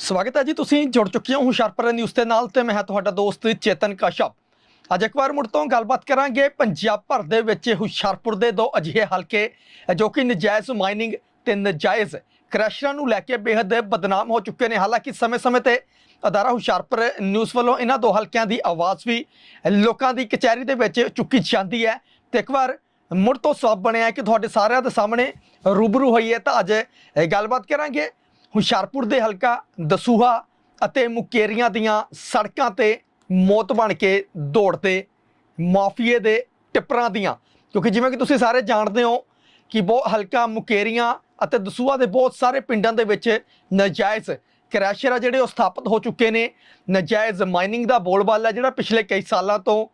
ਸਵਾਗਤ ਹੈ ਜੀ, ਤੁਸੀਂ ਜੁੜ ਚੁੱਕੇ ਹੋ ਹੁਸ਼ਿਆਰਪੁਰ ਨਿਊਜ਼ ਦੇ ਨਾਲ ਤੇ ਮੈਂ ਹਾਂ ਤੁਹਾਡਾ ਦੋਸਤ ਚੇਤਨ ਕਸ਼ਪ। ਅੱਜ ਇੱਕ ਵਾਰ ਮੁੜ ਤੋਂ ਗੱਲਬਾਤ ਕਰਾਂਗੇ ਪੰਜਾਬ ਭਰ ਦੇ ਵਿੱਚ ਹੁਸ਼ਿਆਰਪੁਰ ਦੇ ਦੋ ਅਜਿਹੇ ਹਲਕੇ ਜੋ ਕਿ ਨਜਾਇਜ਼ ਮਾਈਨਿੰਗ ਤੇ ਨਜਾਇਜ਼ ਕ੍ਰੈਸ਼ਰਾਂ ਨੂੰ ਲੈ ਕੇ ਬੇहद ਬਦਨਾਮ ਹੋ ਚੁੱਕੇ ਨੇ। ਹਾਲਾਂਕਿ ਸਮੇਂ-ਸਮੇਂ ਤੇ ਅਦਾਰਾ ਹੁਸ਼ਿਆਰਪੁਰ ਨਿਊਜ਼ ਵੱਲੋਂ ਇਹਨਾਂ ਦੋ ਹਲਕਿਆਂ ਦੀ ਆਵਾਜ਼ ਵੀ ਲੋਕਾਂ ਦੀ ਕਚਹਿਰੀ ਦੇ ਵਿੱਚ ਚੁੱਕੀ ਜਾਂਦੀ ਹੈ ਤੇ ਇੱਕ ਵਾਰ ਮੁੜ ਤੋਂ ਸਵਾਬ ਬਣਿਆ ਕਿ ਤੁਹਾਡੇ ਸਾਰਿਆਂ ਦੇ ਸਾਹਮਣੇ ਰੂਬਰੂ ਹੋਈ ਹੈ ਤਾਂ ਅੱਜ ਗੱਲਬਾਤ ਕਰਾਂਗੇ। ਹੁਸ਼ਿਆਰਪੁਰ ਦੇ ਹਲਕਾ ਦਸੂਹਾ ਅਤੇ ਮੁਕੇਰੀਆਂ ਦੀਆਂ ਸੜਕਾਂ ਤੇ ਮੌਤ ਬਣ ਕੇ ਦੌੜਦੇ ਮਾਫੀਏ ਦੇ ਟਿੱਪਰਾਂ ਦੀਆਂ। ਕਿਉਂਕਿ ਜਿਵੇਂ ਕਿ ਤੁਸੀਂ ਸਾਰੇ ਜਾਣਦੇ ਹੋ ਕਿ ਬਹੁਤ ਹਲਕਾ ਮੁਕੇਰੀਆਂ ਅਤੇ ਦਸੂਹਾ ਦੇ ਬਹੁਤ ਸਾਰੇ ਪਿੰਡਾਂ ਦੇ ਵਿੱਚ ਨਜਾਇਜ਼ ਕ੍ਰੈਸ਼ਰ ਆ ਜਿਹੜੇ ਉਹ ਸਥਾਪਿਤ ਹੋ ਚੁੱਕੇ ਨੇ। ਨਜਾਇਜ਼ ਮਾਈਨਿੰਗ ਦਾ ਬੋਲਬਾਲਾ ਜਿਹੜਾ ਪਿਛਲੇ ਕਈ ਸਾਲਾਂ ਤੋਂ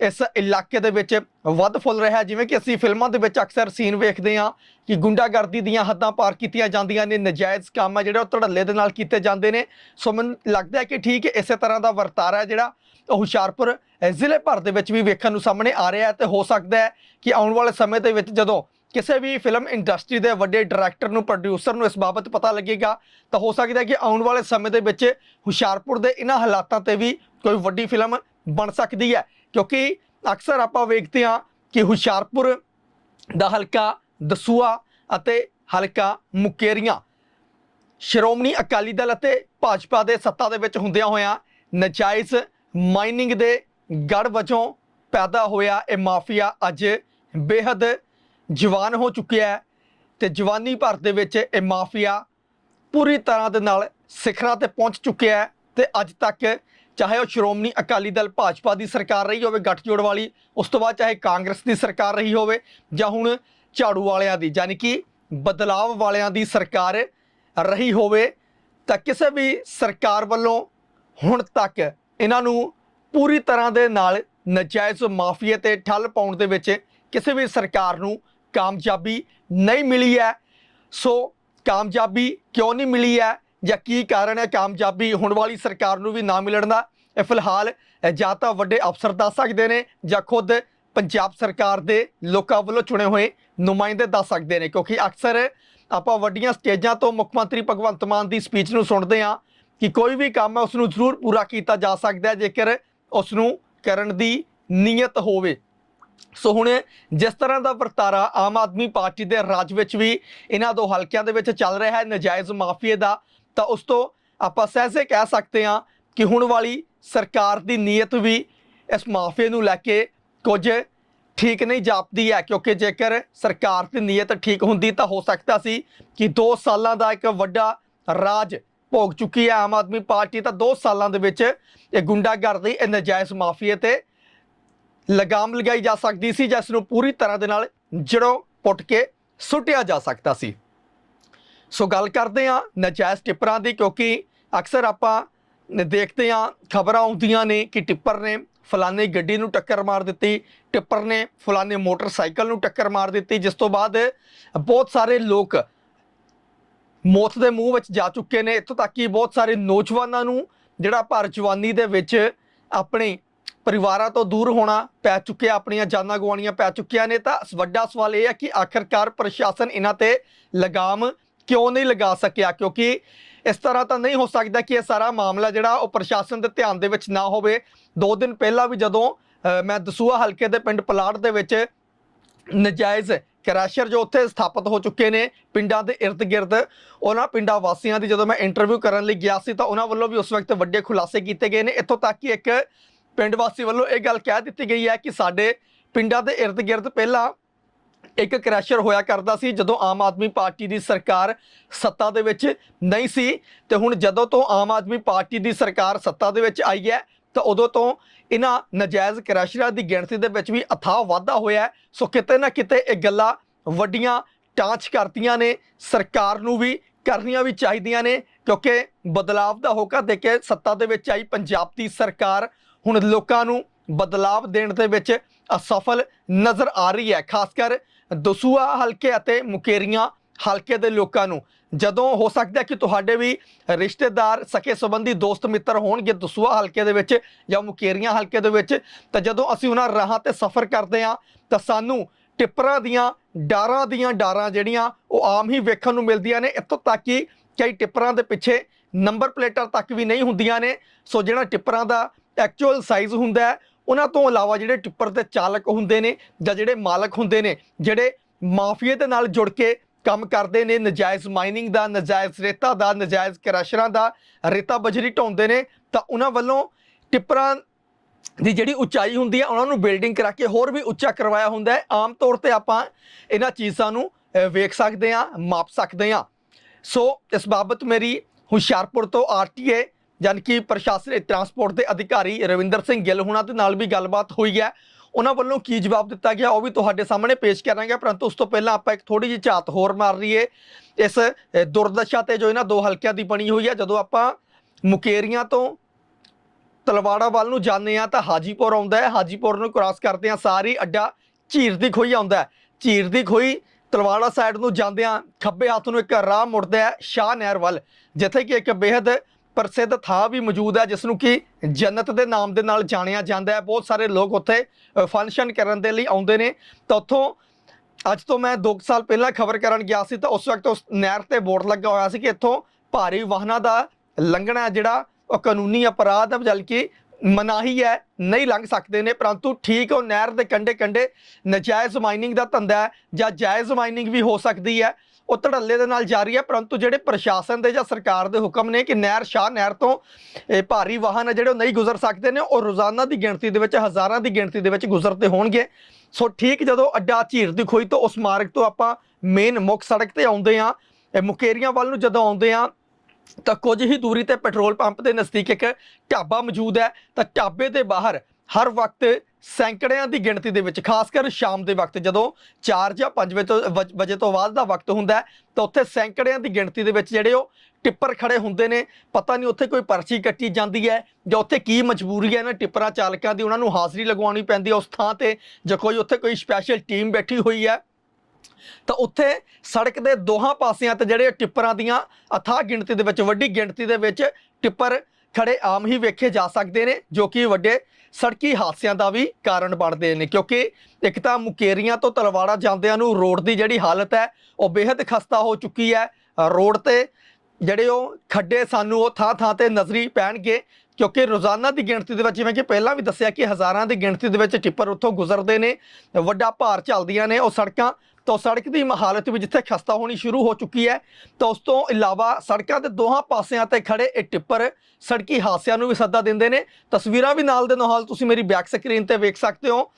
ਇਸ ਇਲਾਕੇ ਦੇ ਵਿੱਚ ਵੱਧ ਫੁੱਲ ਰਿਹਾ ਜਿਵੇਂ ਕਿ ਅਸੀਂ ਫਿਲਮਾਂ ਦੇ ਵਿੱਚ ਅਕਸਰ ਸੀਨ ਵੇਖਦੇ ਹਾਂ ਕਿ ਗੁੰਡਾਗਰਦੀ ਦੀਆਂ ਹੱਦਾਂ ਪਾਰ ਕੀਤੀਆਂ ਜਾਂਦੀਆਂ ਨੇ, ਨਜਾਇਜ਼ ਕੰਮ ਆ ਜਿਹੜੇ ਉਹ ਧੜੱਲੇ ਦੇ ਨਾਲ ਕੀਤੇ ਜਾਂਦੇ ਨੇ। ਸੋ ਮੈਨੂੰ ਲੱਗਦਾ ਹੈ ਕਿ ਠੀਕ ਇਸੇ ਤਰ੍ਹਾਂ ਦਾ ਵਰਤਾਰਾ ਹੈ ਜਿਹੜਾ ਉਹ ਹੁਸ਼ਿਆਰਪੁਰ ਜ਼ਿਲ੍ਹੇ ਭਰ ਦੇ ਵਿੱਚ ਵੀ ਵੇਖਣ ਨੂੰ ਸਾਹਮਣੇ ਆ ਰਿਹਾ ਹੈ ਤੇ ਹੋ ਸਕਦਾ ਹੈ ਕਿ ਆਉਣ ਵਾਲੇ ਸਮੇਂ ਦੇ ਵਿੱਚ ਜਦੋਂ ਕਿਸੇ ਵੀ ਫਿਲਮ ਇੰਡਸਟਰੀ ਦੇ ਵੱਡੇ ਡਾਇਰੈਕਟਰ ਨੂੰ ਪ੍ਰੋਡਿਊਸਰ ਨੂੰ ਇਸ ਬਾਬਤ ਪਤਾ ਲੱਗੇਗਾ, ਤਾਂ ਹੋ ਸਕਦਾ ਹੈ ਕਿ ਆਉਣ ਵਾਲੇ ਸਮੇਂ ਦੇ ਵਿੱਚ ਹੁਸ਼ਿਆਰਪੁਰ ਦੇ ਇਹਨਾਂ ਹਾਲਾਤਾਂ ਤੇ ਵੀ ਕੋਈ ਵੱਡੀ ਫਿਲਮ ਬਣ ਸਕਦੀ ਹੈ। ਕਿਉਂਕਿ ਅਕਸਰ ਆਪਾਂ ਵੇਖਦੇ ਹਾਂ ਕਿ ਹੁਸ਼ਿਆਰਪੁਰ ਦਾ ਹਲਕਾ ਦਸੂਆ ਅਤੇ ਹਲਕਾ ਮੁਕੇਰੀਆਂ ਸ਼੍ਰੋਮਣੀ ਅਕਾਲੀ ਦਲ ਅਤੇ ਭਾਜਪਾ ਦੇ ਸੱਤਾ ਦੇ ਵਿੱਚ ਹੁੰਦਿਆਂ ਹੋਇਆਂ ਨਜਾਇਜ਼ ਮਾਈਨਿੰਗ ਦੇ ਗੜ ਵਜੋਂ ਪੈਦਾ ਹੋਇਆ ਇਹ ਮਾਫੀਆ ਅੱਜ ਬੇਹੱਦ ਜਵਾਨ ਹੋ ਚੁੱਕਿਆ ਹੈ ਤੇ ਜਵਾਨੀ ਭਰ ਦੇ ਵਿੱਚ ਇਹ ਮਾਫੀਆ ਪੂਰੀ ਤਰ੍ਹਾਂ ਦੇ ਨਾਲ ਸਿਖਰਾਂ ਤੇ ਪਹੁੰਚ ਚੁੱਕਿਆ ਹੈ ਤੇ ਅੱਜ ਤੱਕ ਚਾਹੇ ਉਹ ਸ਼੍ਰੋਮਣੀ ਅਕਾਲੀ ਦਲ ਭਾਜਪਾ ਦੀ ਸਰਕਾਰ ਰਹੀ ਹੋਵੇ, ਗੱਠਜੋੜ ਵਾਲੀ, ਉਸ ਤੋਂ ਬਾਅਦ ਚਾਹੇ ਕਾਂਗਰਸ ਦੀ ਸਰਕਾਰ ਰਹੀ ਹੋਵੇ, ਜਾਂ ਹੁਣ ਝਾੜੂ ਵਾਲਿਆਂ ਦੀ, ਯਾਨੀ ਕਿ ਬਦਲਾਵ ਵਾਲਿਆਂ ਦੀ ਸਰਕਾਰ ਰਹੀ ਹੋਵੇ, ਤਾਂ ਕਿਸੇ ਵੀ ਸਰਕਾਰ ਵੱਲੋਂ ਹੁਣ ਤੱਕ ਇਹਨਾਂ ਨੂੰ ਪੂਰੀ ਤਰ੍ਹਾਂ ਦੇ ਨਾਲ ਨਜਾਇਜ਼ ਮਾਫੀਏ ਤੇ ਠੱਲ ਪਾਉਣ ਦੇ ਵਿੱਚ ਕਿਸੇ ਵੀ ਸਰਕਾਰ ਨੂੰ ਕਾਮਯਾਬੀ ਨਹੀਂ ਮਿਲੀ ਹੈ। ਸੋ ਕਾਮਯਾਬੀ ਕਿਉਂ ਨਹੀਂ ਮਿਲੀ ਹੈ? ਜਾਂ ਕੀ ਕਾਰਨ ਹੈ ਕਾਮਯਾਬੀ ਹੁਣ ਵਾਲੀ ਸਰਕਾਰ ਨੂੰ ਵੀ ਨਾ ਮਿਲਣ ਦਾ? ਇਹ ਫਿਲਹਾਲ ਜਾਂ ਤਾਂ ਵੱਡੇ ਅਫਸਰ ਦੱਸ ਸਕਦੇ ਨੇ ਜਾਂ ਖੁਦ ਪੰਜਾਬ ਸਰਕਾਰ ਦੇ ਲੋਕਾਂ ਵੱਲੋਂ ਚੁਣੇ ਹੋਏ ਨੁਮਾਇੰਦੇ ਦੱਸ ਸਕਦੇ ਨੇ। ਕਿਉਂਕਿ ਅਕਸਰ ਆਪਾਂ ਵੱਡੀਆਂ ਸਟੇਜਾਂ ਤੋਂ ਮੁੱਖ ਮੰਤਰੀ ਭਗਵੰਤ ਮਾਨ ਦੀ ਸਪੀਚ ਨੂੰ ਸੁਣਦੇ ਹਾਂ ਕਿ ਕੋਈ ਵੀ ਕੰਮ ਹੈ ਉਸ ਨੂੰ ਜ਼ਰੂਰ ਪੂਰਾ ਕੀਤਾ ਜਾ ਸਕਦਾ ਹੈ, ਜੇਕਰ ਉਸ ਨੂੰ ਕਰਨ ਦੀ ਨੀਅਤ ਹੋਵੇ। ਸੋ ਹੁਣ ਜਿਸ ਤਰ੍ਹਾਂ ਦਾ ਵਰਤਾਰਾ ਆਮ ਆਦਮੀ ਪਾਰਟੀ ਦੇ ਰਾਜ ਵਿੱਚ ਵੀ ਇਹਨਾਂ ਦੋ ਹਲਕਿਆਂ ਦੇ ਵਿੱਚ ਚੱਲ ਰਿਹਾ ਹੈ, ਨਜਾਇਜ਼ ਮਾਫੀਏ ਦਾ ਤਾਂ ਉਸ ਤੋਂ ਆਪਾਂ ਸਹਿਜੇ ਕਹਿ ਸਕਦੇ ਹਾਂ ਕਿ ਹੁਣ ਵਾਲੀ ਸਰਕਾਰ ਦੀ ਨੀਅਤ ਵੀ ਇਸ ਮਾਫੀਏ ਨੂੰ ਲੈ ਕੇ ਕੁਝ ਠੀਕ ਨਹੀਂ ਜਾਪਦੀ ਹੈ, ਕਿਉਂਕਿ ਜੇਕਰ ਸਰਕਾਰ ਦੀ ਨੀਅਤ ਠੀਕ ਹੁੰਦੀ ਤਾਂ ਹੋ ਸਕਦਾ ਸੀ ਕਿ 2 ਸਾਲਾਂ ਦਾ ਇੱਕ ਵੱਡਾ ਰਾਜ ਭੋਗ ਚੁੱਕੀ ਹੈ ਆਮ ਆਦਮੀ ਪਾਰਟੀ, ਤਾਂ 2 ਸਾਲਾਂ ਦੇ ਵਿੱਚ ਇਹ ਗੁੰਡਾਗਰਦੀ, ਇਹ ਨਜਾਇਜ਼ ਮਾਫੀਏ ਤੇ ਲਗਾਮ ਲਗਾਈ ਜਾ ਸਕਦੀ ਸੀ ਜਿਸ ਨੂੰ ਪੂਰੀ ਤਰ੍ਹਾਂ ਦੇ ਨਾਲ ਜੜੋਂ ਪੁੱਟ ਕੇ ਸੁੱਟਿਆ ਜਾ ਸਕਦਾ ਸੀ। ਸੋ ਗੱਲ ਕਰਦੇ ਹਾਂ ਨਜਾਇਜ਼ ਟਿੱਪਰਾਂ ਦੀ ਕਿਉਂਕਿ ਅਕਸਰ ਆਪਾਂ ਦੇਖਦੇ ਹਾਂ ਖਬਰਾਂ ਆਉਂਦੀਆਂ ਨੇ ਕਿ ਟਿੱਪਰ ਨੇ ਫਲਾਣੇ ਗੱਡੀ ਨੂੰ ਟੱਕਰ ਮਾਰ ਦਿੱਤੀ, ਟਿੱਪਰ ਨੇ ਫਲਾਣੇ ਮੋਟਰਸਾਈਕਲ ਨੂੰ ਟੱਕਰ ਮਾਰ ਦਿੱਤੀ, ਜਿਸ ਤੋਂ ਬਾਅਦ ਬਹੁਤ ਸਾਰੇ ਲੋਕ ਮੌਤ ਦੇ ਮੂੰਹ ਵਿੱਚ ਜਾ ਚੁੱਕੇ ਨੇ। ਇੱਥੋਂ ਤੱਕ ਕਿ ਬਹੁਤ ਸਾਰੇ ਨੌਜਵਾਨਾਂ ਨੂੰ ਜਿਹੜਾ ਭਰ ਜਵਾਨੀ ਦੇ ਵਿੱਚ ਆਪਣੇ ਪਰਿਵਾਰਾਂ ਤੋਂ ਦੂਰ ਹੋਣਾ ਪੈ ਚੁੱਕਿਆ, ਆਪਣੀਆਂ ਜਾਨਾਂ ਗਵਾਉਣੀਆਂ ਪੈ ਚੁੱਕੀਆਂ ਨੇ, ਤਾਂ ਵੱਡਾ ਸਵਾਲ ਇਹ ਹੈ ਕਿ ਆਖਰਕਾਰ ਪ੍ਰਸ਼ਾਸਨ ਇਹਨਾਂ ਤੇ ਲਗਾਮ ਕਿਉਂ ਨਹੀਂ ਲਗਾ ਸਕਿਆ? ਕਿਉਂਕਿ ਇਸ ਤਰ੍ਹਾਂ ਤਾਂ ਨਹੀਂ ਹੋ ਸਕਦਾ ਕਿ ਇਹ ਸਾਰਾ ਮਾਮਲਾ ਜਿਹੜਾ ਉਹ ਪ੍ਰਸ਼ਾਸਨ ਦੇ ਧਿਆਨ ਦੇ ਵਿੱਚ ਨਾ ਹੋਵੇ। ਦੋ ਦਿਨ ਪਹਿਲਾਂ ਵੀ ਜਦੋਂ ਮੈਂ ਦਸੂਆ ਹਲਕੇ ਦੇ ਪਿੰਡ ਪਲਾਟ ਦੇ ਵਿੱਚ ਨਜਾਇਜ਼ ਕ੍ਰੈਸ਼ਰ ਜੋ ਉੱਥੇ ਸਥਾਪਿਤ ਹੋ ਚੁੱਕੇ ਨੇ ਪਿੰਡਾਂ ਦੇ ird-gird ਉਹਨਾਂ ਪਿੰਡਾਂ ਵਾਸੀਆਂ ਦੀ ਜਦੋਂ ਮੈਂ ਇੰਟਰਵਿਊ ਕਰਨ ਲਈ ਗਿਆ ਸੀ ਤਾਂ ਉਹਨਾਂ ਵੱਲੋਂ ਵੀ ਉਸ ਵਕਤ ਵੱਡੇ ਖੁਲਾਸੇ ਕੀਤੇ ਗਏ ਨੇ। ਇੱਥੋਂ ਤੱਕ ਕਿ ਇੱਕ ਪਿੰਡ ਵਾਸੀ ਵੱਲੋਂ ਇਹ ਗੱਲ ਕਹਿ ਦਿੱਤੀ ਗਈ ਹੈ ਕਿ ਸਾਡੇ ਪਿੰਡਾਂ ਦੇ ird-gird ਪਹਿਲਾਂ ਇੱਕ ਕ੍ਰੈਸ਼ਰ ਹੋਇਆ ਕਰਦਾ ਸੀ, ਜਦੋਂ ਆਮ ਆਦਮੀ ਪਾਰਟੀ ਦੀ ਸਰਕਾਰ ਸੱਤਾ ਦੇ ਵਿੱਚ ਨਹੀਂ ਸੀ। ਤੇ ਹੁਣ ਜਦੋਂ ਤੋਂ ਆਮ ਆਦਮੀ ਪਾਰਟੀ ਦੀ ਸਰਕਾਰ ਸੱਤਾ ਦੇ ਵਿੱਚ ਆਈ ਹੈ, ਤਾਂ ਉਦੋਂ ਤੋਂ ਇਹਨਾਂ ਨਜਾਇਜ਼ ਕ੍ਰੈਸ਼ਰਾਂ ਦੀ ਗਿਣਤੀ ਦੇ ਵਿੱਚ ਵੀ ਅਥਾਹ ਵਾਧਾ ਹੋਇਆ ਸੋ ਕਿਤੇ ਨਾ ਕਿਤੇ ਇਹ ਗੱਲਾਂ ਵੱਡੀਆਂ ਟਾਂਚ ਕਰਤੀਆਂ ਨੇ, ਸਰਕਾਰ ਨੂੰ ਵੀ ਕਰਨੀਆਂ ਵੀ ਚਾਹੀਦੀਆਂ ਨੇ, ਕਿਉਂਕਿ ਬਦਲਾਵ ਦਾ ਹੋਕਾ ਦੇ ਕੇ ਸੱਤਾ ਦੇ ਵਿੱਚ ਆਈ ਪੰਜਾਬ ਦੀ ਸਰਕਾਰ, ਹੁਣ ਲੋਕਾਂ ਨੂੰ ਬਦਲਾਵ ਦੇਣ ਦੇ ਵਿੱਚ ਅਸਫਲ ਨਜ਼ਰ ਆ ਰਹੀ ਹੈ। ਖਾਸ ਕਰ ਦਸੂਆ ਹਲਕੇ ਅਤੇ ਮੁਕੇਰੀਆਂ ਹਲਕੇ ਦੇ ਲੋਕਾਂ ਨੂੰ। ਜਦੋਂ ਹੋ ਸਕਦਾ ਕਿ ਤੁਹਾਡੇ ਵੀ ਰਿਸ਼ਤੇਦਾਰ ਸਕੇ, ਸੰਬੰਧੀ ਦੋਸਤ ਮਿੱਤਰ ਹੋਣਗੇ ਦਸੂਆ ਹਲਕੇ ਦੇ ਵਿੱਚ ਜਾਂ ਮੁਕੇਰੀਆਂ ਹਲਕੇ ਦੇ ਵਿੱਚ, ਤਾਂ ਜਦੋਂ ਅਸੀਂ ਉਹਨਾਂ ਰਾਹਾਂ ਤੇ ਸਫ਼ਰ ਕਰਦੇ ਹਾਂ, ਤਾਂ ਸਾਨੂੰ ਟਿੱਪਰਾਂ ਦੀਆਂ, ਡਾਰਾਂ ਦੀਆਂ ਡਾਰਾਂ ਜਿਹੜੀਆਂ, ਉਹ ਆਮ ਹੀ ਵੇਖਣ ਨੂੰ ਮਿਲਦੀਆਂ ਨੇ। ਇੱਥੋਂ ਤੱਕ ਕਿ ਕਈ ਟਿੱਪਰਾਂ ਦੇ ਪਿੱਛੇ ਨੰਬਰ ਪਲੇਟਾਂ ਤੱਕ ਵੀ ਨਹੀਂ ਹੁੰਦੀਆਂ ਨੇ। ਸੋ ਜਿਹੜਾ ਟਿੱਪਰਾਂ ਦਾ ਐਕਚੁਅਲ ਸਾਈਜ਼ ਹੁੰਦਾ ਉਹਨਾਂ ਤੋਂ ਇਲਾਵਾ ਜਿਹੜੇ ਟਿੱਪਰ ਦੇ ਚਾਲਕ ਹੁੰਦੇ ਨੇ ਜਾਂ ਜਿਹੜੇ ਮਾਲਕ ਹੁੰਦੇ ਨੇ, ਜਿਹੜੇ ਮਾਫੀਏ ਦੇ ਨਾਲ ਜੁੜ ਕੇ ਕੰਮ ਕਰਦੇ ਨੇ, ਨਜਾਇਜ਼ ਮਾਈਨਿੰਗ ਦਾ, ਨਜਾਇਜ਼ ਰੇਤਾ ਦਾ, ਨਜਾਇਜ਼ ਕਰੈਸ਼ਰਾਂ ਦਾ ਰੇਤਾ ਬਜਰੀ ਢਾਉਂਦੇ ਨੇ, ਤਾਂ ਉਹਨਾਂ ਵੱਲੋਂ ਟਿੱਪਰਾਂ ਦੀ ਜਿਹੜੀ ਉਚਾਈ ਹੁੰਦੀ ਹੈ ਉਹਨਾਂ ਨੂੰ ਬਿਲਡਿੰਗ ਕਰਾ ਕੇ ਹੋਰ ਵੀ ਉੱਚਾ ਕਰਵਾਇਆ ਹੁੰਦਾ ਹੈ। ਆਮ ਤੌਰ ਤੇ ਆਪਾਂ ਇਹਨਾਂ ਚੀਜ਼ਾਂ ਨੂੰ ਵੇਖ ਸਕਦੇ ਹਾਂ, ਮਾਪ ਸਕਦੇ ਹਾਂ। ਸੋ, ਇਸ ਬਾਬਤ ਮੇਰੀ ਹੁਸ਼ਿਆਰਪੁਰ ਤੋਂ ਆਰਟੀਏ ਯਾਨੀ ਕਿ ਪ੍ਰਸ਼ਾਸਨ ਟਰਾਂਸਪੋਰਟ ਦੇ ਅਧਿਕਾਰੀ ਰਵਿੰਦਰ ਸਿੰਘ ਗਿੱਲ ਹੁਣਾਂ ਦੇ ਨਾਲ ਵੀ ਗੱਲਬਾਤ ਹੋਈ ਹੈ। ਉਹਨਾਂ ਵੱਲੋਂ ਕੀ ਜਵਾਬ ਦਿੱਤਾ ਗਿਆ ਉਹ ਵੀ ਤੁਹਾਡੇ ਸਾਹਮਣੇ ਪੇਸ਼ ਕਰਾਂਗੇ, ਪਰੰਤੂ ਉਸ ਤੋਂ ਪਹਿਲਾਂ ਆਪਾਂ ਇੱਕ ਥੋੜੀ ਜਿਹੀ ਝਾਤ ਹੋਰ ਮਾਰ ਲਈਏ। ਇਸ ਦੁਰਦਸ਼ਾ ਤੇ ਜੋ ਇਹਨਾਂ ਦੋ ਹਲਕਿਆਂ ਦੀ ਬਣੀ ਹੋਈ ਹੈ, ਜਦੋਂ ਆਪਾਂ ਮੁਕੇਰੀਆਂ ਤੋਂ ਤਲਵਾੜਾ ਵੱਲ ਨੂੰ ਜਾਂਦੇ ਆ ਤਾਂ ਹਾਜੀਪੁਰ ਆਉਂਦਾ ਹੈ। ਹਾਜੀਪੁਰ ਨੂੰ ਕ੍ਰਾਸ ਕਰਦੇ ਆ ਸਾਰੀ ਅੱਡਾ ਝੀਰ ਦੀ ਖੋਈ ਆਉਂਦਾ ਹੈ। ਝੀਰ ਦੀ ਖੋਈ ਤਲਵਾੜਾ ਸਾਈਡ ਨੂੰ ਜਾਂਦਿਆਂ ਖੱਬੇ ਹੱਥ ਨੂੰ ਇੱਕ ਰਾਹ ਮੁੜਦਾ ਹੈ ਸ਼ਾਹ ਨਹਿਰ ਵੱਲ, ਜਿੱਥੇ ਕਿ ਇੱਕ ਬੇहद ਪ੍ਰਸਿੱਧ ਥਾਂ ਵੀ ਮੌਜੂਦ ਹੈ, ਜਿਸ ਨੂੰ ਕਿ ਜੰਨਤ ਦੇ ਨਾਮ ਦੇ ਨਾਲ ਜਾਣਿਆ ਜਾਂਦਾ ਹੈ। ਬਹੁਤ ਸਾਰੇ ਲੋਕ ਉੱਥੇ ਫੰਕਸ਼ਨ ਕਰਨ ਦੇ ਲਈ ਆਉਂਦੇ ਨੇ। ਤਾਂ ਉੱਥੋਂ, ਅੱਜ ਤੋਂ ਮੈਂ 2 ਸਾਲ ਪਹਿਲਾਂ ਖਬਰ ਕਰਨ ਗਿਆ ਸੀ, ਤਾਂ ਉਸ ਵਕਤ ਉਸ ਨਹਿਰ ਤੇ ਬੋਰਡ ਲੱਗਾ ਹੋਇਆ ਸੀ ਕਿ ਇੱਥੋਂ ਭਾਰੀ ਵਾਹਨਾਂ ਦਾ ਲੰਘਣਾ ਜਿਹੜਾ ਉਹ ਕਾਨੂੰਨੀ ਅਪਰਾਧ ਹੈ, ਬਲਕਿ ਮਨਾਹੀ ਹੈ, ਨਹੀਂ ਲੰਘ ਸਕਦੇ ਨੇ। ਪਰੰਤੂ ਠੀਕ ਉਹ ਨਹਿਰ ਦੇ ਕੰਢੇ ਕੰਢੇ ਨਜਾਇਜ਼ ਮਾਈਨਿੰਗ ਦਾ ਧੰਦਾ ਹੈ, ਜਾਂ ਜਾਇਜ਼ ਮਾਈਨਿੰਗ ਵੀ ਹੋ ਸਕਦੀ ਹੈ। ਉਹ ਧੜੱਲੇ ਦੇ ਨਾਲ ਜਾਰੀ ਹੈ, ਪਰੰਤੂ ਜਿਹੜੇ ਪ੍ਰਸ਼ਾਸਨ ਦੇ ਜਾਂ ਸਰਕਾਰ ਦੇ ਹੁਕਮ ਨੇ ਕਿ ਨਹਿਰ, ਸ਼ਾਹ ਨਹਿਰ ਤੋਂ, ਇਹ ਭਾਰੀ ਵਾਹਨ ਹੈ, ਜਿਹੜੇ ਉਹ ਨਹੀਂ ਗੁਜ਼ਰ ਸਕਦੇ ਨੇ, ਉਹ ਰੋਜ਼ਾਨਾ ਦੀ ਗਿਣਤੀ ਦੇ ਵਿੱਚ, ਹਜ਼ਾਰਾਂ ਦੀ ਗਿਣਤੀ ਦੇ ਵਿੱਚ ਗੁਜ਼ਰਦੇ ਹੋਣਗੇ। ਸੋ ਠੀਕ ਜਦੋਂ ਅੱਡਾ ਝੀਰ ਦੀ ਖੋਈ ਤੋਂ ਉਸ ਮਾਰਗ ਤੋਂ ਆਪਾਂ ਮੇਨ ਮੁੱਖ ਸੜਕ ਤੇ ਆਉਂਦੇ ਆ ਮੁਕੇਰੀਆਂ ਵੱਲ ਨੂੰ ਜਦੋਂ ਆਉਂਦੇ ਆ ਤਾਂ ਕੁਝ ਹੀ ਦੂਰੀ ਤੇ ਪੈਟਰੋਲ ਪੰਪ ਦੇ ਨਜ਼ਦੀਕ ਇੱਕ ਢਾਬਾ ਮੌਜੂਦ ਹੈ। ਤਾਂ ਢਾਬੇ ਦੇ ਬਾਹਰ ਹਰ ਵਕਤ ਸੈਂਕੜਿਆਂ ਦੀ ਗਿਣਤੀ ਦੇ ਵਿੱਚ, ਖਾਸ ਕਰ ਸ਼ਾਮ ਦੇ ਵਕਤ, ਜਦੋਂ 4 ਜਾਂ 5 ਵਜੇ ਤੋਂ, ਵਜ- ਵਜੇ ਤੋਂ ਬਾਅਦ ਦਾ ਵਕਤ ਹੁੰਦਾ ਤਾਂ ਉੱਥੇ ਸੈਂਕੜਿਆਂ ਦੀ ਗਿਣਤੀ ਦੇ ਵਿੱਚ ਜਿਹੜੇ ਉਹ ਟਿੱਪਰ ਖੜੇ ਹੁੰਦੇ ਨੇ। ਪਤਾ ਨਹੀਂ ਉੱਥੇ ਕੋਈ ਪਰਚੀ ਕੱਟੀ ਜਾਂਦੀ ਹੈ ਜਾਂ ਉੱਥੇ ਕੀ ਮਜਬੂਰੀ ਹੈ ਇਹਨਾਂ ਟਿੱਪਰਾਂ ਚਾਲਕਾਂ ਦੀ, ਉਹਨਾਂ ਨੂੰ ਹਾਜ਼ਰੀ ਲਗਵਾਉਣੀ ਪੈਂਦੀ ਹੈ ਉਸ ਥਾਂ ਤੇ ਜਾਂ ਕੋਈ ਉੱਥੇ ਕੋਈ ਸਪੈਸ਼ਲ ਟੀਮ ਬੈਠੀ ਹੋਈ ਹੈ। ਤਾਂ ਉੱਥੇ ਸੜਕ ਦੇ ਦੋਹਾਂ ਪਾਸਿਆਂ ਤੇ ਜਿਹੜੇ ਟਿੱਪਰਾਂ ਦੀਆਂ ਅਥਾਹ ਗਿਣਤੀ ਦੇ ਵਿੱਚ, ਵੱਡੀ ਗਿਣਤੀ ਦੇ ਵਿੱਚ ਟਿੱਪਰ ਖੜੇ ਆਮ ਹੀ ਵੇਖੇ ਜਾ ਸਕਦੇ ਨੇ, ਜੋ ਕਿ ਵੱਡੇ ਸੜਕੀ ਹਾਦਸਿਆਂ ਦਾ ਵੀ ਕਾਰਨ ਬਣਦੇ ਨੇ, ਕਿਉਂਕਿ ਇੱਕ ਤਾਂ ਮੁਕੇਰੀਆਂ ਤੋਂ ਤਲਵਾੜਾ ਜਾਂਦਿਆਂ ਨੂੰ ਰੋਡ ਦੀ ਜਿਹੜੀ ਹਾਲਤ ਹੈ, ਉਹ ਬੇहद ਖਸਤਾ ਹੋ ਚੁੱਕੀ ਹੈ। ਰੋਡ ਤੇ ਜਿਹੜੇ ਉਹ ਖੱਡੇ ਸਾਨੂੰ, ਉਹ ਥਾਂ ਥਾਂ ਤੇ ਨਜ਼ਰੀ ਪੈਣਗੇ, ਕਿਉਂਕਿ ਰੋਜ਼ਾਨਾ ਦੀ ਗਿਣਤੀ ਦੇ ਵਿੱਚ, ਜਿਵੇਂ ਕਿ ਪਹਿਲਾਂ ਵੀ ਦੱਸਿਆ ਕਿ ਹਜ਼ਾਰਾਂ ਦੀ ਗਿਣਤੀ ਦੇ ਵਿੱਚ ਟਿੱਪਰ ਉੱਥੋਂ ਗੁਜ਼ਰਦੇ ਨੇ, ਵੱਡਾ ਭਾਰ ਚੱਲਦੀਆਂ ਨੇ, ਉਹ ਸੜਕਾਂ ਤਾਂ ਸੜਕ ਦੀ ਹਾਲਤ ਵੀ ਜਿੱਥੇ ਖਸਤਾ ਹੋਣੀ ਸ਼ੁਰੂ ਹੋ ਚੁੱਕੀ ਹੈ, ਤਾਂ ਉਸ ਤੋਂ ਇਲਾਵਾ ਸੜਕਾਂ ਦੇ ਦੋਹਾਂ ਪਾਸਿਆਂ ਤੇ ਖੜੇ ਇਹ ਟਿੱਪਰ ਸੜਕੀ ਹਾਦਸਿਆਂ ਨੂੰ ਵੀ ਸੱਦਾ ਦਿੰਦੇ ਨੇ। ਤਸਵੀਰਾਂ ਵੀ ਨਾਲ ਦੇ ਨਾਲ ਤੁਸੀਂ ਮੇਰੀ ਬੈਕ ਸਕਰੀਨ ਤੇ ਵੇਖ ਸਕਦੇ ਹੋ।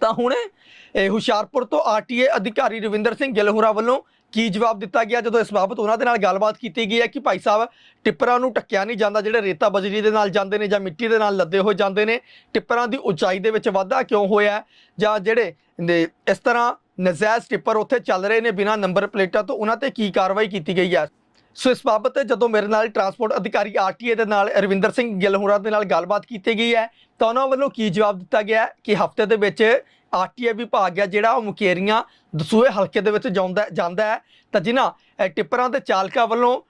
ਤਾਂ ਹੁਣ ਇਹ ਹੁਸ਼ਿਆਰਪੁਰ ਤੋਂ ਆਰਟੀਏ ਅਧਿਕਾਰੀ ਰਵਿੰਦਰ ਸਿੰਘ ਗਿੱਲਹੁਰਾ ਵੱਲੋਂ ਕੀ ਜਵਾਬ ਦਿੱਤਾ ਗਿਆ, ਜਦੋਂ ਇਸ ਬਾਬਤ ਉਹਨਾਂ ਦੇ ਨਾਲ ਗੱਲਬਾਤ ਕੀਤੀ ਗਈ ਹੈ ਕਿ ਭਾਈ ਸਾਹਿਬ ਟਿੱਪਰਾਂ ਨੂੰ ਟੱਕਿਆ ਨਹੀਂ ਜਾਂਦਾ, ਜਿਹੜੇ ਰੇਤਾ ਬਜਰੀ ਦੇ ਨਾਲ ਜਾਂਦੇ ਨੇ ਜਾਂ ਮਿੱਟੀ ਦੇ ਨਾਲ ਲੱਦੇ ਹੋਏ ਜਾਂਦੇ ਨੇ, ਟਿੱਪਰਾਂ ਦੀ ਉਚਾਈ ਦੇ ਵਿੱਚ ਵਾਧਾ ਕਿਉਂ ਹੋਇਆ ਜਾਂ ਜਿਹੜੇ ਇਸ ਤਰ੍ਹਾਂ ਨਜਾਇਜ਼ ਟਿੱਪਰ ਉੱਥੇ ਚੱਲ ਰਹੇ ਨੇ ਬਿਨਾਂ ਨੰਬਰ ਪਲੇਟਾਂ ਤੋਂ। ਉਹਨਾਂ ਤੇ ਕੀ ਕਾਰਵਾਈ ਕੀਤੀ ਗਈ ਹੈ? ਸੋ ਇਸ ਬਾਬਤ ਜਦੋਂ ਮੇਰੇ ਨਾਲ ਟਰਾਂਸਪੋਰਟ ਅਧਿਕਾਰੀ ਆਰਟੀਏ ਦੇ ਨਾਲ ਰਵਿੰਦਰ ਸਿੰਘ ਗਿੱਲ ਹੋਰਾਂ ਦੇ ਨਾਲ ਗੱਲਬਾਤ ਕੀਤੀ ਗਈ ਹੈ, ਤਾਂ ਉਹਨਾਂ ਵੱਲੋਂ ਕੀ ਜਵਾਬ ਦਿੱਤਾ ਗਿਆ ਕਿ ਹਫ਼ਤੇ ਦੇ ਵਿੱਚ ਆਰਟੀਏ ਵਿਭਾਗ ਹੈ ਜਿਹੜਾ ਉਹ ਮੁਕੇਰੀਆਂ ਦਸੂਏ ਹਲਕੇ ਦੇ ਵਿੱਚ ਜਾਂਦਾ ਜਾਂਦਾ ਹੈ। ਤਾਂ ਜਿਨ੍ਹਾਂ ਟਿੱਪਰਾਂ ਦੇ ਚਾਲਕਾਂ ਵੱਲੋਂ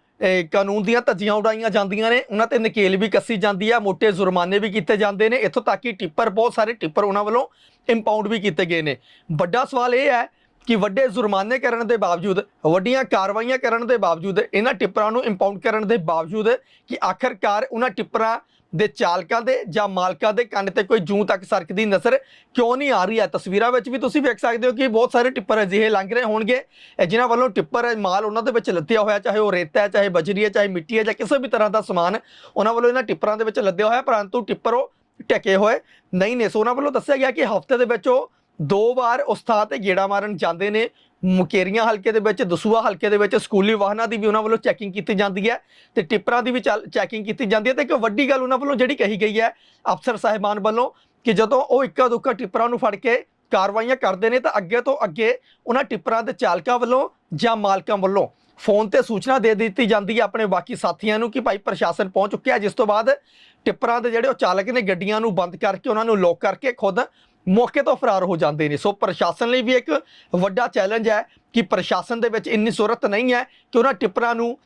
ਕਾਨੂੰਨ ਦੀਆਂ ਧੱਜੀਆਂ ਉਡਾਈਆਂ ਜਾਂਦੀਆਂ ਨੇ, ਉਹਨਾਂ ਤੇ ਨਕੇਲ ਵੀ ਕੱਸੀ ਜਾਂਦੀ ਹੈ, ਮੋٹے ਜੁਰਮਾਨੇ ਵੀ ਕੀਤੇ ਜਾਂਦੇ ਨੇ। ਇੱਥੋਂ ਤੱਕ ਕਿ ਟਿੱਪਰ, ਬਹੁਤ ਸਾਰੇ ਟਿੱਪਰ ਉਹਨਾਂ ਵੱਲੋਂ ਇੰਪਾਊਂਡ ਵੀ ਕੀਤੇ ਗਏ ਨੇ। ਵੱਡਾ ਸਵਾਲ ਇਹ ਹੈ ਕਿ ਵੱਡੇ ਜੁਰਮਾਨੇ ਕਰਨ ਦੇ ਬਾਵਜੂਦ, ਵੱਡੀਆਂ ਕਾਰਵਾਈਆਂ ਕਰਨ ਦੇ ਬਾਵਜੂਦ, ਇਹਨਾਂ ਟਿੱਪਰਾਂ ਨੂੰ ਇੰਪਾਊਂਡ ਕਰਨ ਦੇ ਬਾਵਜੂਦ ਕਿ ਆਖਰਕਾਰ ਉਹਨਾਂ ਟਿੱਪਰਾਂ ਦੇ ਚਾਲਕਾਂ ਦੇ ਜਾਂ ਮਾਲਕਾਂ ਦੇ ਕੰਨ ਤੇ ਕੋਈ ਜੂੰ ਤੱਕ ਸਰਕਦੀ ਨਜ਼ਰ ਕਿਉਂ ਨਹੀਂ ਆ ਰਹੀ ਹੈ? ਤਸਵੀਰਾਂ ਵਿੱਚ ਵੀ ਤੁਸੀਂ ਵੇਖ ਸਕਦੇ ਹੋ ਕਿ ਬਹੁਤ ਸਾਰੇ ਟਿੱਪਰ ਅਜਿਹੇ ਲੰਘ ਰਹੇ ਹੋਣਗੇ। ਜਿਨ੍ਹਾਂ ਵੱਲੋਂ ਟਿੱਪਰ ਮਾਲ ਉਹਨਾਂ ਦੇ ਵਿੱਚ ਲੱਦਿਆ ਹੋਇਆ, ਚਾਹੇ ਉਹ ਰੇਤਾ ਹੈ, ਚਾਹੇ ਬਜਰੀ ਹੈ, ਚਾਹੇ ਮਿੱਟੀ ਹੈ ਜਾਂ ਕਿਸੇ ਵੀ ਤਰ੍ਹਾਂ ਦਾ ਸਮਾਨ, ਉਹਨਾਂ ਵੱਲੋਂ ਇਹਨਾਂ ਟਿੱਪਰਾਂ ਦੇ ਵਿੱਚ ਲੱਦਿਆ ਹੋਇਆ ਪਰੰਤੂ ਟਿੱਪਰ ਉਹ ਟਕੇ ਹੋਏ। ਨਹੀਂ ਨੇ ਸੋ ਉਹਨਾਂ ਵੱਲੋਂ ਦੱਸਿਆ ਗਿਆ ਕਿ ਹਫ਼ਤੇ ਦੇ ਵਿੱਚ ਉਹ ਦੋ ਵਾਰ ਉਸ ਥਾਂ ਤੇ ਗੇੜਾ ਮਾਰਨ ਜਾਂਦੇ ਨੇ। ਮੁਕੇਰੀਆਂ ਹਲਕੇ ਦੇ ਵਿੱਚ ਦਸੂਆ ਹਲਕੇ ਦੇ ਵਿੱਚ, ਸਕੂਲੀ ਵਾਹਨਾਂ ਦੀ ਵੀ ਉਹਨਾਂ ਵੱਲੋਂ ਚੈਕਿੰਗ ਕੀਤੀ ਜਾਂਦੀ ਹੈ ਤੇ ਟਿੱਪਰਾਂ ਦੀ ਵੀ ਚੈਕਿੰਗ ਕੀਤੀ ਜਾਂਦੀ ਹੈ ਤੇ ਇੱਕ ਵੱਡੀ ਗੱਲ ਉਹਨਾਂ ਵੱਲੋਂ ਜਿਹੜੀ ਕਹੀ ਗਈ ਹੈ ਅਫਸਰ ਸਾਹਿਬਾਨ ਵੱਲੋਂ ਕਿ ਜਦੋਂ ਉਹ ਇੱਕਾ ਦੁੱਕਾ ਟਿੱਪਰਾਂ ਨੂੰ ਫੜ ਕੇ ਕਾਰਵਾਈਆਂ ਕਰਦੇ ਨੇ ਤਾਂ ਅੱਗੇ ਤੋਂ ਅੱਗੇ ਉਹਨਾਂ ਟਿੱਪਰਾਂ ਦੇ ਚਾਲਕਾਂ ਵੱਲੋਂ ਜਾਂ ਮਾਲਕਾਂ ਵੱਲੋਂ ਫੋਨ ਤੇ ਸੂਚਨਾ ਦੇ ਦਿੱਤੀ ਜਾਂਦੀ ਹੈ ਆਪਣੇ ਬਾਕੀ ਸਾਥੀਆਂ ਨੂੰ ਕਿ ਭਾਈ ਪ੍ਰਸ਼ਾਸਨ ਪਹੁੰਚ ਚੁੱਕਿਆ ਜਿਸ ਤੋਂ ਬਾਅਦ ਟਿੱਪਰਾਂ ਦੇ ਜਿਹੜੇ ਉਹ ਚਾਲਕ ਨੇ ਗੱਡੀਆਂ ਨੂੰ ਬੰਦ ਕਰਕੇ ਉਹਨਾਂ ਨੂੰ ਲੋਕ ਕਰਕੇ ਖੁਦ ਮੌਕੇ ਤੋਂ ਫਰਾਰ ਹੋ ਜਾਂਦੇ ਨੇ। ਸੋ ਪ੍ਰਸ਼ਾਸਨ ਲਈ ਵੀ ਇੱਕ ਵੱਡਾ ਚੈਲੰਜ ਹੈ ਕਿ ਪ੍ਰਸ਼ਾਸਨ ਦੇ ਵਿੱਚ ਇੰਨੀ ਸੁਰਤ ਨਹੀਂ ਹੈ ਕਿ ਉਹਨਾਂ ਟਿੱਪਰਾਂ ਨੂੰ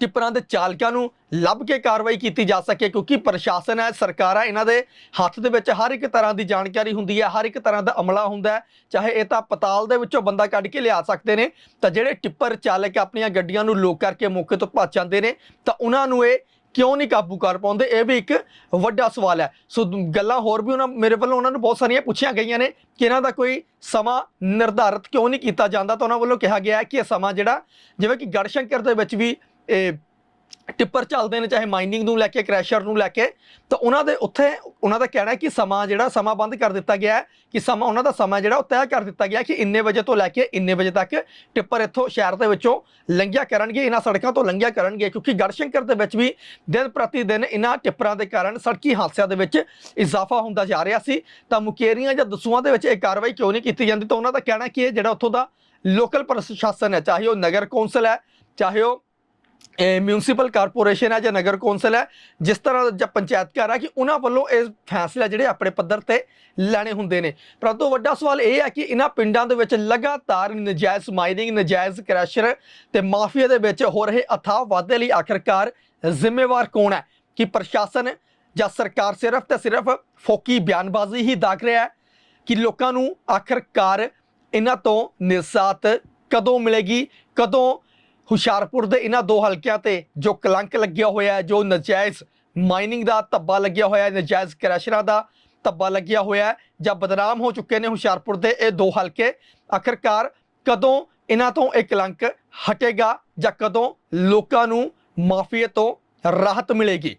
ਟਿੱਪਰਾਂ ਦੇ ਚਾਲਕਾਂ ਨੂੰ ਲੱਭ ਕੇ ਕਾਰਵਾਈ ਕੀਤੀ ਜਾ ਸਕੇ, ਕਿਉਂਕਿ ਪ੍ਰਸ਼ਾਸਨ ਹੈ, ਸਰਕਾਰ ਹੈ, ਇਹਨਾਂ ਦੇ ਹੱਥ ਦੇ ਵਿੱਚ ਹਰ ਇੱਕ ਤਰ੍ਹਾਂ ਦੀ ਜਾਣਕਾਰੀ ਹੁੰਦੀ ਹੈ, ਹਰ ਇੱਕ ਤਰ੍ਹਾਂ ਦਾ ਅਮਲਾ ਹੁੰਦਾ ਚਾਹੇ ਇਹ ਤਾਂ ਪਤਾਲ ਦੇ ਵਿੱਚੋਂ ਬੰਦਾ ਕੱਢ ਕੇ ਲਿਆ ਸਕਦੇ ਨੇ, ਤਾਂ ਜਿਹੜੇ ਟਿੱਪਰ ਚਾਲਕ ਆਪਣੀਆਂ ਗੱਡੀਆਂ ਨੂੰ ਲੋਕ ਕਰਕੇ ਮੌਕੇ ਤੋਂ ਭੱਜ ਜਾਂਦੇ ਨੇ, ਤਾਂ ਉਹਨਾਂ ਨੂੰ ਇਹ ਕਿਉਂ ਨਹੀਂ ਕਾਬੂ ਕਰ ਪਾਉਂਦੇ? ਇਹ ਵੀ ਇੱਕ ਵੱਡਾ ਸਵਾਲ ਹੈ। ਸੋ ਗੱਲਾਂ ਹੋਰ ਵੀ ਉਹਨਾਂ, ਮੇਰੇ ਵੱਲੋਂ ਉਹਨਾਂ ਨੂੰ ਬਹੁਤ ਸਾਰੀਆਂ ਪੁੱਛੀਆਂ ਗਈਆਂ ਨੇ ਕਿ ਇਹਨਾਂ ਦਾ ਕੋਈ ਸਮਾਂ ਨਿਰਧਾਰਤ ਕਿਉਂ ਨਹੀਂ ਕੀਤਾ ਜਾਂਦਾ, ਤਾਂ ਉਹਨਾਂ ਵੱਲੋਂ ਕਿਹਾ ਗਿਆ ਹੈ ਕਿ ਇਹ ਸਮਾਂ ਜਿਹੜਾ, ਜਿਵੇਂ ਕਿ ਗੜਸ਼ੰਕਰ ਦੇ ਵਿੱਚ ਵੀ ਇਹ ਟਿੱਪਰ ਚੱਲਦੇ ਨੇ, ਚਾਹੇ ਮਾਈਨਿੰਗ ਨੂੰ ਲੈ ਕੇ ਕ੍ਰੈਸ਼ਰ ਨੂੰ ਲੈ ਕੇ, ਤਾਂ ਉਹਨਾਂ ਦੇ ਉੱਥੇ, ਉਹਨਾਂ ਦਾ ਕਹਿਣਾ ਹੈ ਕਿ ਸਮਾਂ ਜਿਹੜਾ, ਸਮਾਂ ਬੰਦ ਕਰ ਦਿੱਤਾ ਗਿਆ ਹੈ, ਕਿ ਸਮਾਂ, ਉਹਨਾਂ ਦਾ ਸਮਾਂ ਜਿਹੜਾ, ਉਹ ਤੈਅ ਕਰ ਦਿੱਤਾ ਗਿਆ ਕਿ ਇੰਨੇ ਵਜੇ ਤੋਂ ਲੈ ਕੇ ਇੰਨੇ ਵਜੇ ਤੱਕ ਟਿੱਪਰ ਇੱਥੋਂ ਸ਼ਹਿਰ ਦੇ ਵਿੱਚੋਂ ਲੰਘਿਆ ਕਰਨਗੇ, ਇਹਨਾਂ ਸੜਕਾਂ ਤੋਂ ਲੰਘਿਆ ਕਰਨਗੇ, ਕਿਉਂਕਿ ਗੜਸ਼ੰਕਰ ਦੇ ਵਿੱਚ ਵੀ ਦਿਨ ਪ੍ਰਤੀ ਦਿਨ ਇਹਨਾਂ ਟਿੱਪਰਾਂ ਦੇ ਕਾਰਨ ਸੜਕੀ ਹਾਦਸਿਆਂ ਦੇ ਵਿੱਚ ਇਜ਼ਾਫਾ ਹੁੰਦਾ ਜਾ ਰਿਹਾ ਸੀ। ਤਾਂ ਮੁਕੇਰੀਆਂ ਜਾਂ ਦਸੂਆਂ ਦੇ ਵਿੱਚ ਇਹ ਕਾਰਵਾਈ ਕਿਉਂ ਨਹੀਂ ਕੀਤੀ ਜਾਂਦੀ? ਤਾਂ ਉਹਨਾਂ ਦਾ ਕਹਿਣਾ ਕਿ ਇਹ ਜਿਹੜਾ ਉੱਥੋਂ ਦਾ ਲੋਕਲ ਪ੍ਰਸ਼ਾਸਨ ਹੈ, ਚਾਹੇ ਉਹ ਨਗਰ ਕੌਂਸਲ ਹੈ, ਚਾਹੇ ਉਹ ਮਿਊਨਿਸਪਲ ਕਾਰਪੋਰੇਸ਼ਨ ਹੈ ਜਾਂ ਨਗਰ ਕੌਂਸਲ ਹੈ, ਜਿਸ ਤਰ੍ਹਾਂ ਜਾਂ ਪੰਚਾਇਤ ਘਰ ਹੈ ਕਿ ਉਹਨਾਂ ਵੱਲੋਂ ਇਹ ਫੈਸਲੇ ਜਿਹੜੇ ਆਪਣੇ ਪੱਧਰ ਤੇ ਲੈਣੇ ਹੁੰਦੇ ਨੇ। ਪਰੰਤੂ ਵੱਡਾ ਸਵਾਲ ਇਹ ਹੈ ਕਿ ਇਹਨਾਂ ਪਿੰਡਾਂ ਦੇ ਵਿੱਚ ਲਗਾਤਾਰ ਨਜਾਇਜ਼ ਮਾਈਨਿੰਗ, ਨਜਾਇਜ਼ ਕ੍ਰੈਸ਼ਰ ਤੇ ਮਾਫੀਆ ਦੇ ਵਿੱਚ ਹੋ ਰਹੇ ਅਥਾਹ ਵਾਧੇ ਲਈ ਆਖਰਕਾਰ ਜ਼ਿੰਮੇਵਾਰ ਕੌਣ ਹੈ? ਕਿ ਪ੍ਰਸ਼ਾਸਨ ਜਾਂ ਸਰਕਾਰ ਸਿਰਫ ਤੇ ਸਿਰਫ ਫੋਕੀ ਬਿਆਨਬਾਜ਼ੀ ਹੀ ਦਾਗ ਰਿਹਾ ਹੈ ਕਿ ਲੋਕਾਂ ਨੂੰ ਆਖਰਕਾਰ ਇਹਨਾਂ ਤੋਂ ਨਿਸਾਤ ਕਦੋਂ ਮਿਲੇਗੀ, ਕਦੋਂ ਹੁਸ਼ਿਆਰਪੁਰ ਦੇ ਇਹਨਾਂ ਦੋ ਹਲਕਿਆਂ ਤੇ ਜੋ ਕਲੰਕ ਲੱਗਿਆ ਹੋਇਆ ਹੈ, ਜੋ ਨਜਾਇਜ਼ ਮਾਈਨਿੰਗ ਦਾ ਧੱਬਾ ਲੱਗਿਆ ਹੋਇਆ ਹੈ, ਨਜਾਇਜ਼ ਕ੍ਰੈਸ਼ਰਾਂ ਦਾ ਧੱਬਾ ਲੱਗਿਆ ਹੋਇਆ ਹੈ, ਜਾਂ ਬਦਨਾਮ ਹੋ ਚੁੱਕੇ ਨੇ ਹੁਸ਼ਿਆਰਪੁਰ ਦੇ ਇਹ ਦੋ ਹਲਕੇ। ਆਖਰਕਾਰ ਕਦੋਂ ਇਹਨਾਂ ਤੋਂ ਇਹ ਕਲੰਕ ਹਟੇਗਾ ਜਾਂ ਕਦੋਂ ਲੋਕਾਂ ਨੂੰ ਮਾਫੀਏ ਤੋਂ ਰਾਹਤ ਮਿਲੇਗੀ?